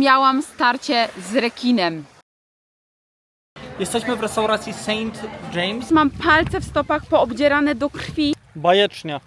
Miałam starcie z rekinem. Jesteśmy w restauracji St. James. Mam palce w stopach poobdzierane do krwi. Bajecznie.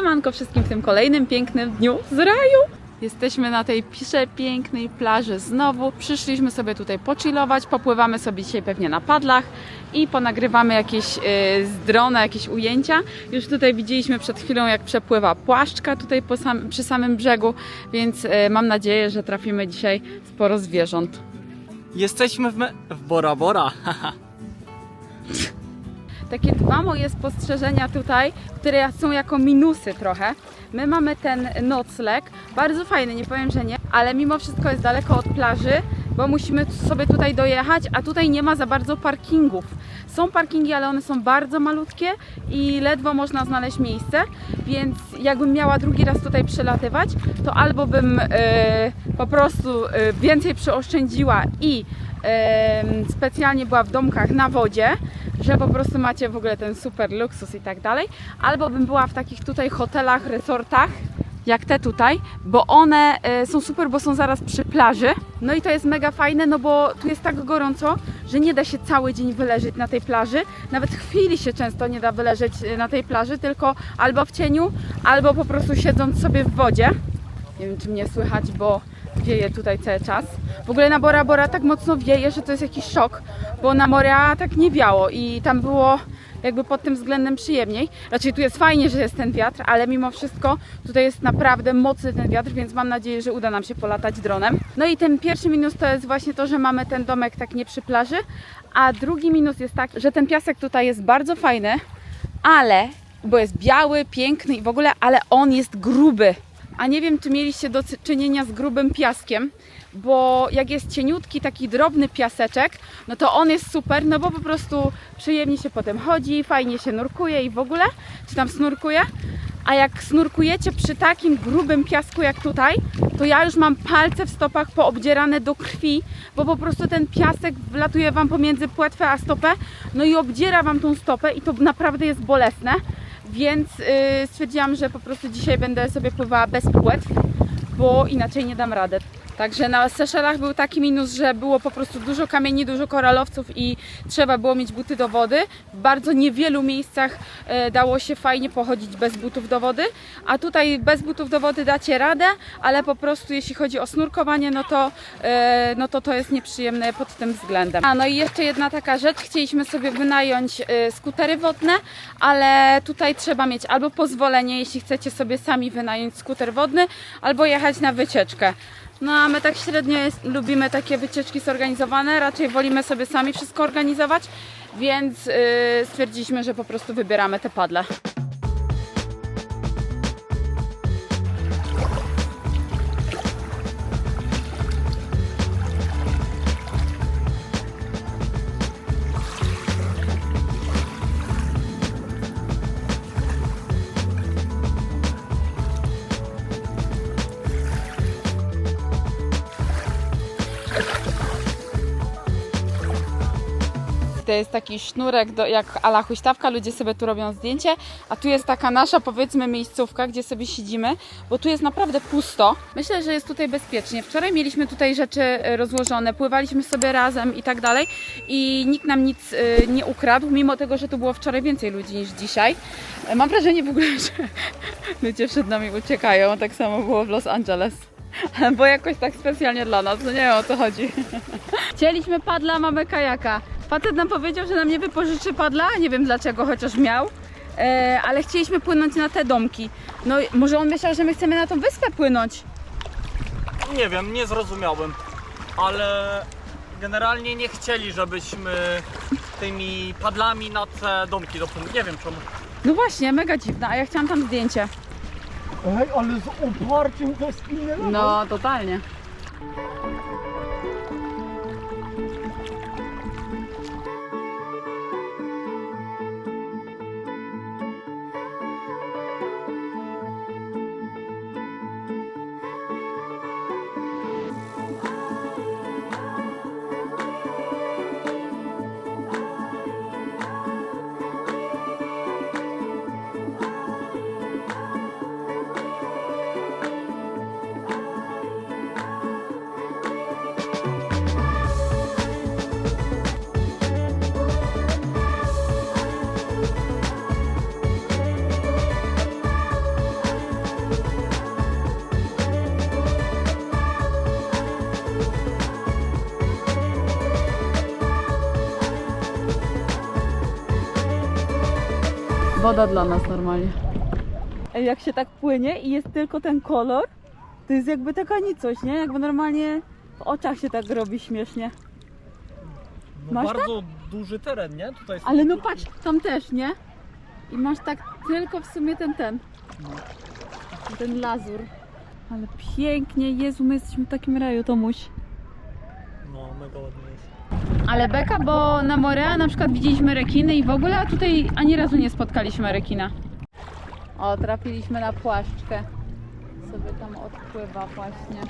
Siemanko wszystkim w tym kolejnym pięknym dniu z raju. Jesteśmy na tej pięknej plaży znowu. Przyszliśmy sobie tutaj pochillować, popływamy sobie dzisiaj pewnie na padlach i ponagrywamy jakieś yy, z drona, jakieś ujęcia. Już tutaj widzieliśmy przed chwilą, jak przepływa płaszczka tutaj sam, przy samym brzegu, więc yy, mam nadzieję, że trafimy dzisiaj sporo zwierząt. Jesteśmy w, w Bora Bora. takie dwa moje spostrzeżenia tutaj, które są jako minusy trochę. My mamy ten nocleg, bardzo fajny, nie powiem, że nie, ale mimo wszystko jest daleko od plaży, bo musimy sobie tutaj dojechać, a tutaj nie ma za bardzo parkingów. Są parkingi, ale one są bardzo malutkie i ledwo można znaleźć miejsce, więc jakbym miała drugi raz tutaj przelatywać, to albo bym e, po prostu e, więcej przyoszczędziła i em, specjalnie była w domkach na wodzie, że po prostu macie w ogóle ten super luksus i tak dalej, albo bym była w takich tutaj hotelach, resortach, jak te tutaj, bo one e, są super, bo są zaraz przy plaży. No i to jest mega fajne, no bo tu jest tak gorąco, że nie da się cały dzień wyleżeć na tej plaży. Nawet chwili się często nie da wyleżeć e, na tej plaży, tylko albo w cieniu, albo po prostu siedząc sobie w wodzie. Nie wiem, czy mnie słychać, bo wieje tutaj cały czas. W ogóle na Bora Bora tak mocno wieje, że to jest jakiś szok, bo na Moria tak nie wiało i tam było jakby pod tym względem przyjemniej. Raczej tu jest fajnie, że jest ten wiatr, ale mimo wszystko tutaj jest naprawdę mocny ten wiatr, więc mam nadzieję, że uda nam się polatać dronem. No i ten pierwszy minus to jest właśnie to, że mamy ten domek tak nie przy plaży, a drugi minus jest taki, że ten piasek tutaj jest bardzo fajny, ale, bo jest biały, piękny i w ogóle, ale on jest gruby. A nie wiem, czy mieliście do czynienia z grubym piaskiem, bo jak jest cieniutki, taki drobny piaseczek, no to on jest super, no bo po prostu przyjemnie się potem chodzi, fajnie się nurkuje i w ogóle, czy tam snurkuje. A jak snurkujecie przy takim grubym piasku jak tutaj, to ja już mam palce w stopach poobdzierane do krwi, bo po prostu ten piasek wlatuje Wam pomiędzy płetwę a stopę, no i obdziera Wam tą stopę i to naprawdę jest bolesne. Więc yy, stwierdziłam, że po prostu dzisiaj będę sobie pływała bez płetw, bo inaczej nie dam rady. Także na Seszelach był taki minus, że było po prostu dużo kamieni, dużo koralowców i trzeba było mieć buty do wody. W bardzo niewielu miejscach e, dało się fajnie pochodzić bez butów do wody, a tutaj bez butów do wody dacie radę, ale po prostu jeśli chodzi o snurkowanie, no to, e, no to to jest nieprzyjemne pod tym względem. A no i jeszcze jedna taka rzecz, chcieliśmy sobie wynająć e, skutery wodne, ale tutaj trzeba mieć albo pozwolenie, jeśli chcecie sobie sami wynająć skuter wodny, albo jechać na wycieczkę. No a my tak średnio jest, lubimy takie wycieczki zorganizowane, raczej wolimy sobie sami wszystko organizować, więc yy, stwierdziliśmy, że po prostu wybieramy te padle. To jest taki sznurek do, jak ala huśtawka, ludzie sobie tu robią zdjęcie, a tu jest taka nasza powiedzmy miejscówka, gdzie sobie siedzimy, bo tu jest naprawdę pusto. Myślę, że jest tutaj bezpiecznie. Wczoraj mieliśmy tutaj rzeczy e, rozłożone, pływaliśmy sobie razem i tak dalej i nikt nam nic e, nie ukradł, mimo tego, że tu było wczoraj więcej ludzi niż dzisiaj. E, Mam wrażenie w ogóle, że ludzie przed nami uciekają, tak samo było w Los Angeles. Bo jakoś tak specjalnie dla nas, no nie wiem o co chodzi. Chcieliśmy padla, mamy kajaka. Facet nam powiedział, że nam nie wypożyczy padla, nie wiem dlaczego, chociaż miał. E, ale chcieliśmy płynąć na te domki. No i może on myślał, że my chcemy na tą wyspę płynąć. Nie wiem, nie zrozumiałem. ale generalnie nie chcieli, żebyśmy tymi padlami na te domki dopłynęli. Nie wiem czemu. No właśnie, mega dziwne, a ja chciałam tam zdjęcie. Ej, ale z oparciem to jest inne No, totalnie. Woda dla nas normalnie. Ej, jak się tak płynie i jest tylko ten kolor, to jest jakby taka nicość, nie? Jakby normalnie w oczach się tak robi śmiesznie. No Masz bardzo duży teren, nie? Tutaj są Ale no patrz, tam też, nie? I masz tak tylko w sumie ten, ten. Ten lazur. Ale pięknie, Jezu, my jesteśmy w takim raju, Tomuś. No, mega ładnie jest. Ale beka, bo na Morea na przykład widzieliśmy rekiny i w ogóle, a tutaj ani razu nie spotkaliśmy rekina. O, trafiliśmy na płaszczkę. Sobie tam odpływa właśnie.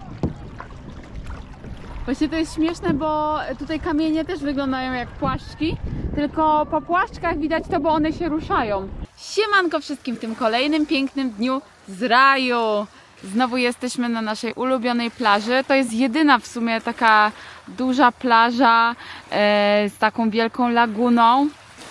Właśnie to jest śmieszne, bo tutaj kamienie też wyglądają jak płaszczki, tylko po płaszczkach widać to, bo one się ruszają. Siemanko wszystkim w tym kolejnym pięknym dniu z raju. Znowu jesteśmy na naszej ulubionej plaży. To jest jedyna w sumie taka duża plaża e, z taką wielką laguną.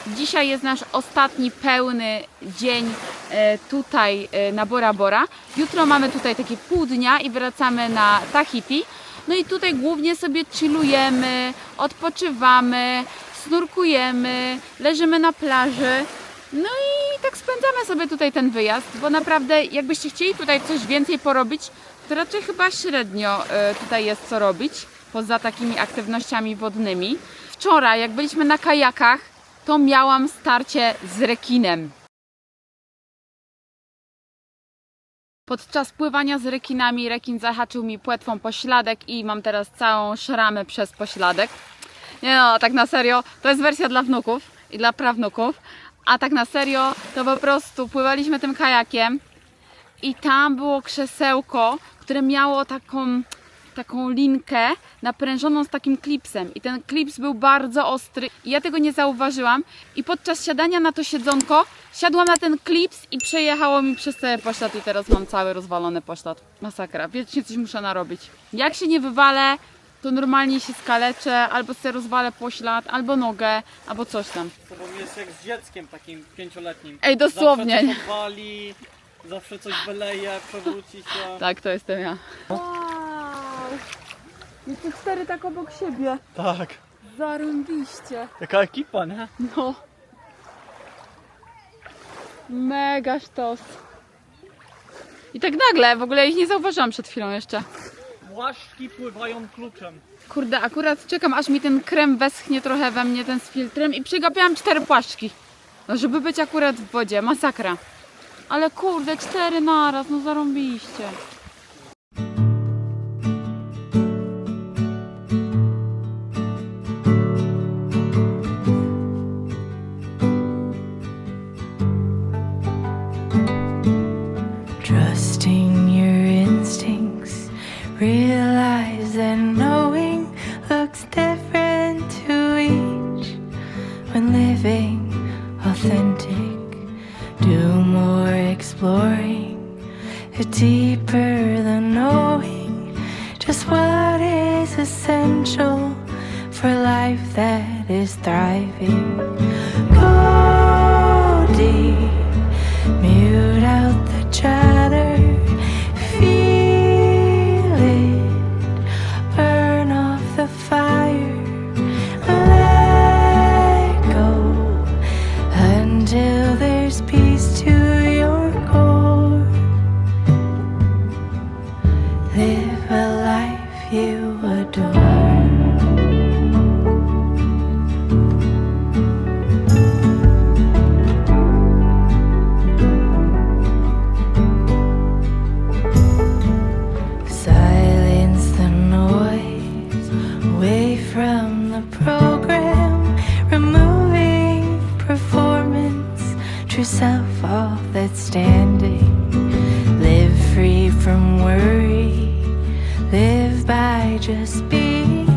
Dzisiaj jest nasz ostatni pełny dzień e, tutaj e, na Bora Bora. Jutro mamy tutaj takie pół dnia i wracamy na Tahiti. No i tutaj głównie sobie chillujemy, odpoczywamy, snurkujemy, leżymy na plaży. No i tak spędzamy sobie tutaj ten wyjazd, bo naprawdę jakbyście chcieli tutaj coś więcej porobić, to raczej chyba średnio e, tutaj jest co robić, poza takimi aktywnościami wodnymi. Wczoraj, jak byliśmy na kajakach, to miałam starcie z rekinem. Podczas pływania z rekinami rekin zahaczył mi płetwą pośladek i mam teraz całą szramę przez pośladek. Nie no, tak na serio, to jest wersja dla wnuków i dla prawnuków, a tak na serio to po prostu pływaliśmy tym kajakiem i tam było krzesełko, które miało taką, taką linkę naprężoną z takim klipsem. I ten klips był bardzo ostry. I ja tego nie zauważyłam. I podczas siadania na to siedzonko siadłam na ten klips i przejechało mi przez cały poślad. I teraz mam cały rozwalony poślad. Masakra, wiecznie coś muszę narobić. Jak się nie wywalę, to normalnie się skaleczę, albo sobie rozwalę poślad, albo nogę, albo coś tam. To bo jest jak z dzieckiem takim pięcioletnim. Ej, dosłownie. Zawsze coś odwali, zawsze coś wyleje, przewróci się. Tak, to jestem ja. Wow! Jeszcze cztery tak obok siebie. Tak. Zarąbiście. Jaka ekipa, nie? No. Mega sztos. I tak nagle, w ogóle ich nie zauważyłam przed chwilą jeszcze. Płaszczki pływają kluczem. Kurde, akurat czekam, aż mi ten krem weschnie trochę we mnie, ten z filtrem i przegapiłam cztery płaszczki. No, żeby być akurat w wodzie, masakra. Ale kurde, cztery naraz, no zarąbiście. Do more exploring, deeper than knowing just what is essential for life that is thriving. Go deep. Live by just being.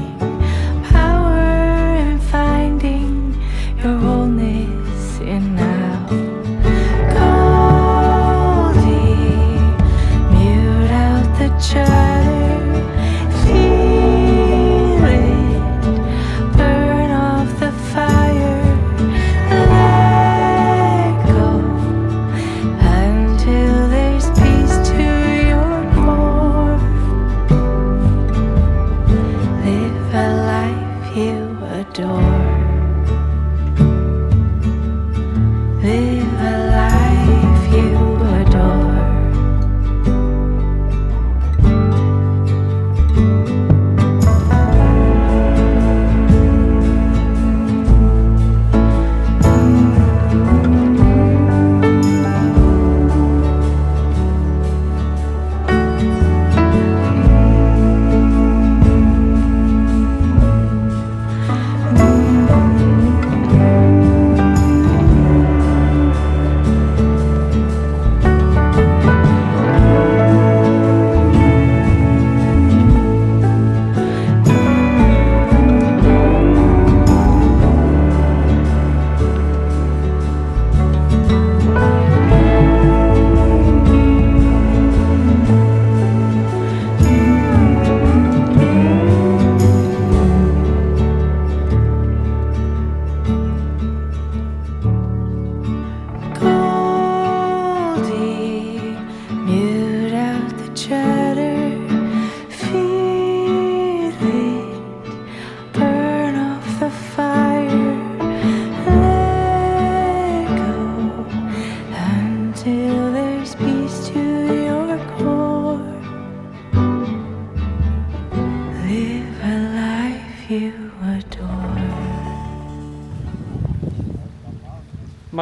door.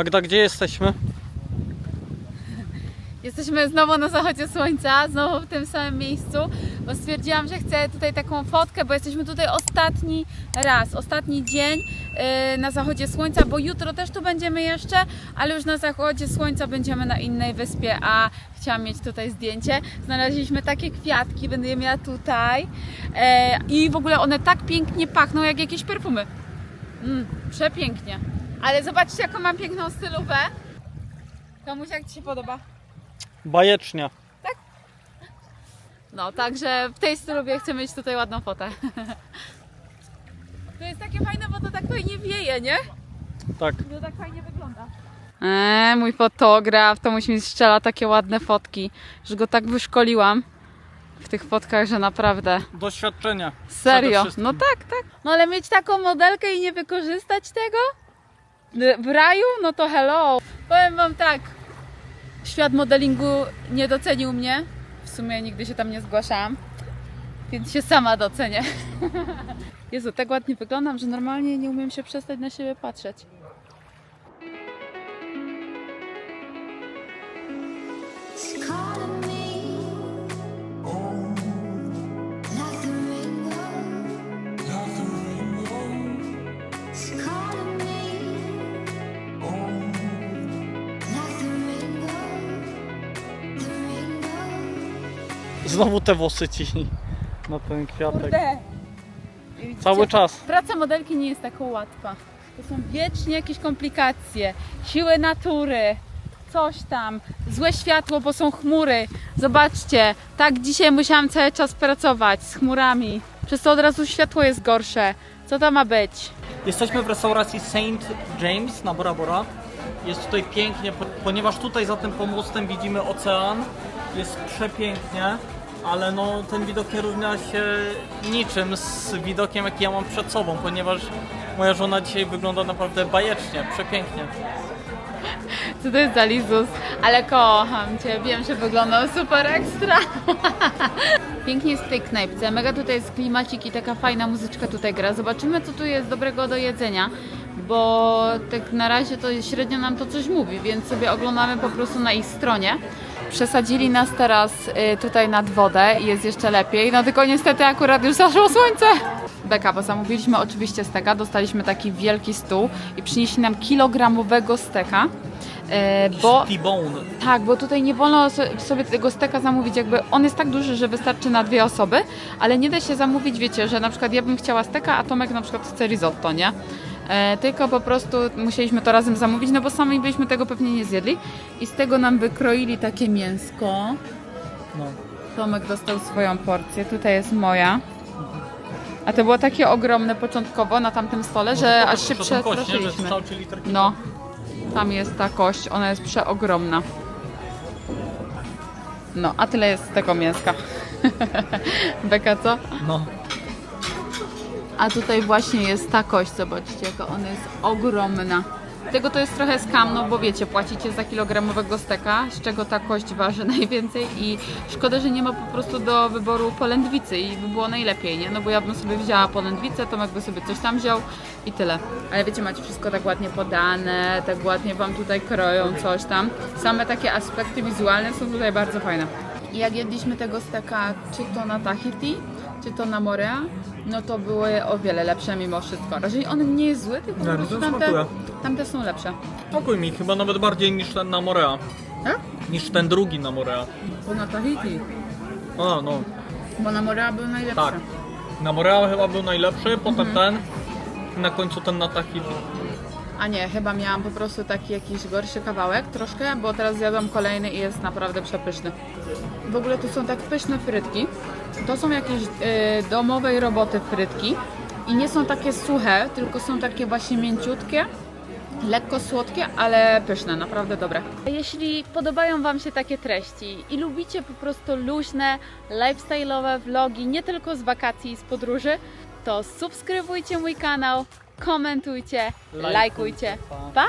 Magda, gdzie jesteśmy? Jesteśmy znowu na zachodzie słońca, znowu w tym samym miejscu, bo stwierdziłam, że chcę tutaj taką fotkę, bo jesteśmy tutaj ostatni raz, ostatni dzień yy, na zachodzie słońca, bo jutro też tu będziemy jeszcze, ale już na zachodzie słońca będziemy na innej wyspie, a chciałam mieć tutaj zdjęcie. Znaleźliśmy takie kwiatki, będę je miała tutaj e, i w ogóle one tak pięknie pachną, jak jakieś perfumy. Mm, przepięknie. Ale zobaczcie, jaką mam piękną stylówę. Komuś jak Ci się podoba? Bajecznie. No, także w tej stylówie chcę mieć tutaj ładną fotę. To jest takie fajne, bo to tak fajnie wieje, nie? Tak. To tak fajnie wygląda. Eee, mój fotograf to musi mi strzela takie ładne fotki, że go tak wyszkoliłam w tych fotkach, że naprawdę Doświadczenie. serio. No tak, tak. No ale mieć taką modelkę i nie wykorzystać tego w raju, no to hello. Powiem wam tak, świat modelingu nie docenił mnie. W sumie nigdy się tam nie zgłaszałam, więc się sama docenię. Jezu, tak ładnie wyglądam, że normalnie nie umiem się przestać na siebie patrzeć. Znowu te włosy ci na ten kwiatek. Kurde. I widzicie, Cały czas. Praca modelki nie jest taka łatwa. To są wiecznie jakieś komplikacje, siły natury, coś tam, złe światło, bo są chmury. Zobaczcie, tak dzisiaj musiałam cały czas pracować z chmurami. Przez to od razu światło jest gorsze. Co to ma być? Jesteśmy w restauracji Saint James na Bora Bora. Jest tutaj pięknie, po- ponieważ tutaj za tym pomostem widzimy ocean. Jest przepięknie, ale no ten widok nie równa się niczym z widokiem jaki ja mam przed sobą, ponieważ moja żona dzisiaj wygląda naprawdę bajecznie, przepięknie. Co to jest za Lizus? Ale kocham Cię, wiem, że wyglądam super ekstra. Pięknie jest w tej knajpce, mega tutaj jest klimacik i taka fajna muzyczka tutaj gra. Zobaczymy, co tu jest dobrego do jedzenia, bo tak na razie to średnio nam to coś mówi, więc sobie oglądamy po prostu na ich stronie. Przesadzili nas teraz y, tutaj nad wodę i jest jeszcze lepiej, no tylko niestety akurat już zaszło słońce. beka, bo zamówiliśmy oczywiście steka, dostaliśmy taki wielki stół i przynieśli nam kilogramowego steka, e, bo T-bone. tak, bo tutaj nie wolno so- sobie tego steka zamówić, jakby on jest tak duży, że wystarczy na dwie osoby, ale nie da się zamówić, wiecie, że na przykład ja bym chciała steka, a Tomek na przykład chce risotto, nie? E, tylko po prostu musieliśmy to razem zamówić, no bo sami byśmy tego pewnie nie zjedli i z tego nam wykroili takie mięsko. No. Tomek dostał swoją porcję, tutaj jest moja. A to było takie ogromne początkowo na tamtym stole, że aż się przestraszyliśmy. No, tam jest ta kość, ona jest przeogromna. No, a tyle jest z tego mięska. Beka, co? No. A tutaj właśnie jest ta kość, zobaczcie, jaka ona jest ogromna. Tego to jest trochę skam, no bo wiecie, płacicie za kilogramowego steka, z czego ta kość waży najwięcej i szkoda, że nie ma po prostu do wyboru polędwicy i by było najlepiej, nie? No bo ja bym sobie wzięła polędwicę, Tomek by sobie coś tam wziął i tyle. Ale wiecie, macie wszystko tak ładnie podane, tak ładnie Wam tutaj kroją coś tam. Same takie aspekty wizualne są tutaj bardzo fajne. Jak jedliśmy tego steka, czy to na Tahiti, czy to na Morea, no to były o wiele lepsze mimo wszystko. Raczej on nie jest zły, tylko po Nie, prostu to tamte, smakuje. tamte są lepsze. Smakuje mi chyba nawet bardziej niż ten na Morea. Tak? Niż ten drugi na Morea. To na Tahiti, A, no. bo na Morea był najlepszy. Tak. Na Morea chyba był najlepszy, potem Mhm. ten. I na końcu ten na Tahiti. A nie, chyba miałam po prostu taki jakiś gorszy kawałek troszkę, bo teraz zjadłam kolejny i jest naprawdę przepyszny. W ogóle tu są tak pyszne frytki. To są jakieś y, domowej roboty frytki i nie są takie suche, tylko są takie właśnie mięciutkie. Lekko słodkie, ale pyszne, naprawdę dobre. Jeśli podobają Wam się takie treści i lubicie po prostu luźne, lifestyle'owe vlogi, nie tylko z wakacji i z podróży, to subskrybujcie mój kanał, komentujcie, Lajkujcie. lajkujcie. Pa!